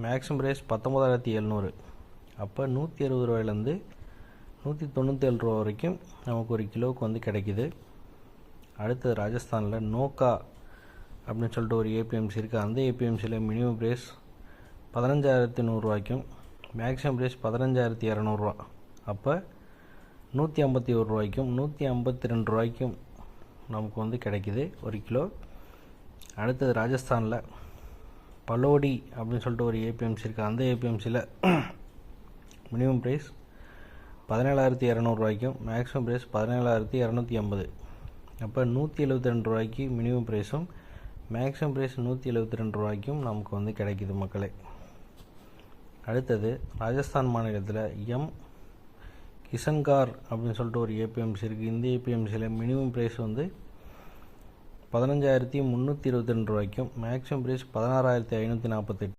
Maximum price பத்தொம்போதாயிரத்தி எழுநூறு. அப்போ நூற்றி அறுபது ரூபாயிலேருந்து நூற்றி தொண்ணூற்றேழு ரூபா வரைக்கும் நமக்கு ஒரு கிலோவுக்கு வந்து கிடைக்கிது. அடுத்தது ராஜஸ்தானில் நோக்கா அப்படின்னு சொல்லிட்டு ஒரு ஏபிஎம்சி இருக்குது அந்த ஏபிஎம்சியில் மினிமம் ப்ரைஸ் பதினஞ்சாயிரத்தி நூறுரூவாய்க்கும் மேக்ஸிமம் ப்ரைஸ் பதினஞ்சாயிரத்தி இரநூறுவா அப்போ நூற்றி ஐம்பத்தி ஒரு ரூபாய்க்கும் நூற்றி ஐம்பத்தி ரெண்டு ரூபாய்க்கும் நமக்கு வந்து கிடைக்கிது ஒரு கிலோ. அடுத்தது ராஜஸ்தானில் பலோடி அப்படின்னு சொல்லிட்டு ஒரு ஏபிஎம்சி இருக்குது அந்த ஏபிஎம்சியில் மினிமம் ப்ரைஸ் பதினேழாயிரத்தி இரநூறுவாய்க்கும் மேக்ஸிமம் ப்ரைஸ் பதினேழாயிரத்தி இரநூத்தி ஐம்பது அப்போ நூற்றி எழுபத்தி ரெண்டு ரூபாய்க்கு மினிமம் ப்ரைஸும் மேக்ஸிமம் ப்ரைஸ் நூற்றி எழுபத்தி ரெண்டு ரூபாய்க்கும் நமக்கு வந்து கிடைக்கிது மக்களே. அடுத்தது ராஜஸ்தான் மாநிலத்தில் எம் கிஷன்கார் அப்படின்னு சொல்லிட்டு ஒரு ஏபிஎம்சி இருக்குது இந்த ஏபிஎம்சியில் மினிமம் ப்ரைஸ் வந்து பதினஞ்சாயிரத்தி முந்நூற்றி இருபத்தி ரெண்டு ரூபாய்க்கும் மேக்ஸிமம் ப்ரைஸ் பதினாறாயிரத்தி ஐநூற்றி நாற்பத்தெட்டு.